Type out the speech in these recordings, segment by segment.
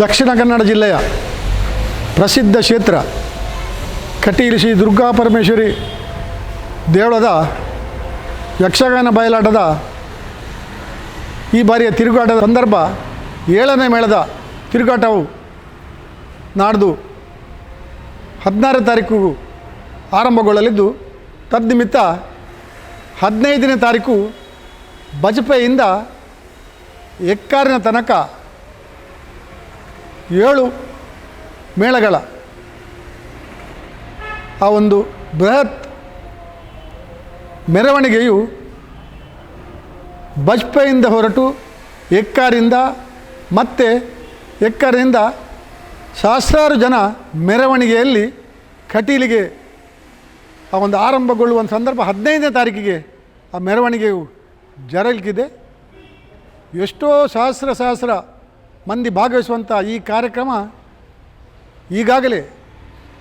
ದಕ್ಷಿಣ ಕನ್ನಡ ಜಿಲ್ಲೆಯ ಪ್ರಸಿದ್ಧ ಕ್ಷೇತ್ರ ಕಟೀಲು ಶ್ರೀ ದುರ್ಗಾ ಪರಮೇಶ್ವರಿ ದೇವಳದ ಯಕ್ಷಗಾನ ಬಯಲಾಟದ ಈ ಬಾರಿಯ ತಿರುಗಾಟದ ಸಂದರ್ಭ ಏಳನೇ ಮೇಳದ ತಿರುಗಾಟವು ನಾಡ್ದು ಹದಿನಾರು ತಾರೀಕು ಆರಂಭಗೊಳ್ಳಲಿದ್ದು, ತದ್ನಿಮಿತ್ತ ಹದಿನೈದನೇ ತಾರೀಕು ಬಜಪೆಯಿಂದ ಎಕ್ಕಾರಿನ ತನಕ ಏಳು ಮೇಳಗಳ. ಆ ಒಂದು ಬೃಹತ್ ಮೆರವಣಿಗೆಯು ಬಜ್ಪೆಯಿಂದ ಹೊರಟು ಎಕ್ಕಾರಿಂದ ಮತ್ತೆ ಎಕ್ಕರಿಂದ ಸಹಸ್ರಾರು ಜನ ಮೆರವಣಿಗೆಯಲ್ಲಿ ಕಟೀಲಿಗೆ ಆ ಒಂದು ಆರಂಭಗೊಳ್ಳುವ ಸಂದರ್ಭ ಹದಿನೈದನೇ ತಾರೀಕಿಗೆ ಆ ಮೆರವಣಿಗೆಯು ಜರಲ್ಕಿದೆ ಎಷ್ಟೋ ಸಹಸ್ರ ಸಹಸ್ರ ಮಂದಿ ಭಾಗವಹಿಸುವಂಥ ಈ ಕಾರ್ಯಕ್ರಮ ಈಗಾಗಲೇ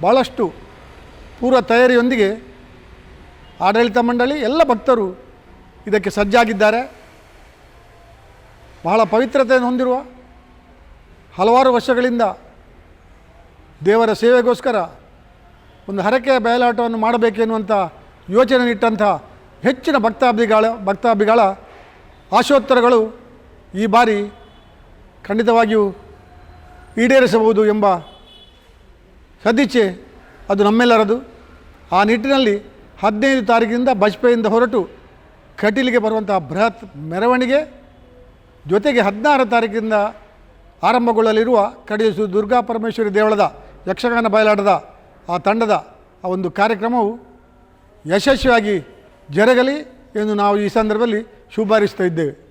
ಭಾಳಷ್ಟು ಪೂರ್ವ ತಯಾರಿಯೊಂದಿಗೆ ಆಡಳಿತ ಮಂಡಳಿ ಎಲ್ಲ ಭಕ್ತರು ಇದಕ್ಕೆ ಸಜ್ಜಾಗಿದ್ದಾರೆ. ಬಹಳ ಪವಿತ್ರತೆಯನ್ನು ಹೊಂದಿರುವ ಹಲವಾರು ವರ್ಷಗಳಿಂದ ದೇವರ ಸೇವೆಗೋಸ್ಕರ ಒಂದು ಹರಕೆಯ ಬಯಲಾಟವನ್ನು ಮಾಡಬೇಕೆನ್ನುವಂಥ ಯೋಚನೆ ಇಟ್ಟಂಥ ಹೆಚ್ಚಿನ ಭಕ್ತಾಭಿಗಳ ಭಕ್ತಾಭಿಗಳ ಆಶೋತ್ತರಗಳು ಈ ಬಾರಿ ಖಂಡಿತವಾಗಿಯೂ ಈಡೇರಿಸಬಹುದು ಎಂಬ ಸದಿಚ್ಛೆ ಅದು ನಮ್ಮೆಲ್ಲರದು. ಆ ನಿಟ್ಟಿನಲ್ಲಿ ಹದಿನೈದು ತಾರೀಕಿನಿಂದ ಬಜ್ಪೆಯಿಂದ ಹೊರಟು ಕಟೀಲಿಗೆ ಬರುವಂತಹ ಬೃಹತ್ ಮೆರವಣಿಗೆ, ಜೊತೆಗೆ ಹದಿನಾರು ತಾರೀಕಿನಿಂದ ಆರಂಭಗೊಳ್ಳಲಿರುವ ಕಡಿಯಸು ದುರ್ಗಾ ಪರಮೇಶ್ವರಿ ದೇವಳದ ಯಕ್ಷಗಾನ ಬಯಲಾಟದ ಆ ತಂಡದ ಆ ಒಂದು ಕಾರ್ಯಕ್ರಮವು ಯಶಸ್ವಿಯಾಗಿ ಜರಗಲಿ ಎಂದು ನಾವು ಈ ಸಂದರ್ಭದಲ್ಲಿ ಶುಭಾರಿಸ್ತಾ ಇದ್ದೇವೆ.